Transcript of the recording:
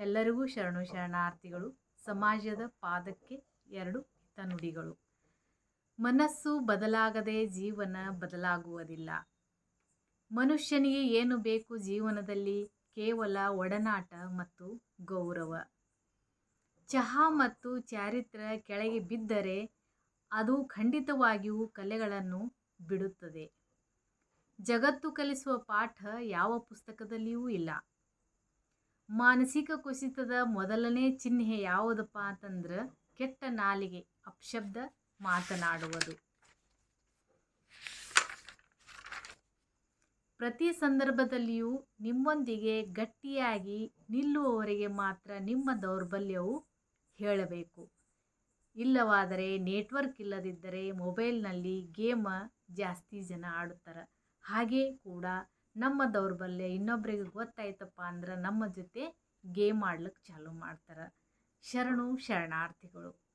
ಎಲ್ಲರಿಗೂ ಶರಣು ಶರಣಾರ್ಥಿಗಳು, ಸಮಾಜದ ಪಾದಕ್ಕೆ ಎರಡು ಹಿತನುಡಿಗಳು ಮನಸ್ಸು ಬದಲಾಗದೆ ಜೀವನ ಬದಲಾಗುವುದಿಲ್ಲ. ಮನುಷ್ಯನಿಗೆ ಏನು ಬೇಕು ಜೀವನದಲ್ಲಿ ಕೇವಲ ಒಡನಾಟ ಮತ್ತು ಗೌರವ. ಚಹಾ ಮತ್ತು ಚಾರಿತ್ರ ಕೆಳಗೆ ಬಿದ್ದರೆ ಅದು ಖಂಡಿತವಾಗಿಯೂ ಕಲೆಗಳನ್ನು ಬಿಡುತ್ತದೆ. ಜಗತ್ತು ಕಲಿಸುವ ಪಾಠ ಯಾವ ಪುಸ್ತಕದಲ್ಲಿಯೂ ಇಲ್ಲ. ಮಾನಸಿಕ ಕುಸಿತದ ಮೊದಲನೇ ಚಿಹ್ನೆ ಯಾವುದಪ್ಪ ಅಂತಂದ್ರೆ ಕೆಟ್ಟ ನಾಲಿಗೆ, ಅಪಶಬ್ದ ಮಾತನಾಡುವುದು. ಪ್ರತಿ ಸಂದರ್ಭದಲ್ಲಿಯೂ ನಿಮ್ಮೊಂದಿಗೆ ಗಟ್ಟಿಯಾಗಿ ನಿಲ್ಲುವವರಿಗೆ ಮಾತ್ರ ನಿಮ್ಮ ದೌರ್ಬಲ್ಯವು ಹೇಳಬೇಕು. ಇಲ್ಲವಾದರೆ ನೆಟ್ವರ್ಕ್ ಇಲ್ಲದಿದ್ದರೆ ಮೊಬೈಲ್ನಲ್ಲಿ ಗೇಮ ಜಾಸ್ತಿ ಜನ ಆಡುತ್ತಾರೆ. ಹಾಗೆ ಕೂಡ ನಮ್ಮ ದೌರ್ಬಲ್ಯ ಇನ್ನೊಬ್ಬರಿಗೆ ಗೊತ್ತಾಯ್ತಪ್ಪ ಅಂದ್ರೆ ನಮ್ಮ ಜೊತೆ ಗೇಮ್ ಆಡ್ಲಿಕ್ಕೆ ಚಾಲು ಮಾಡ್ತಾರೆ. ಶರಣು ಶರಣಾರ್ಥಿಗಳು.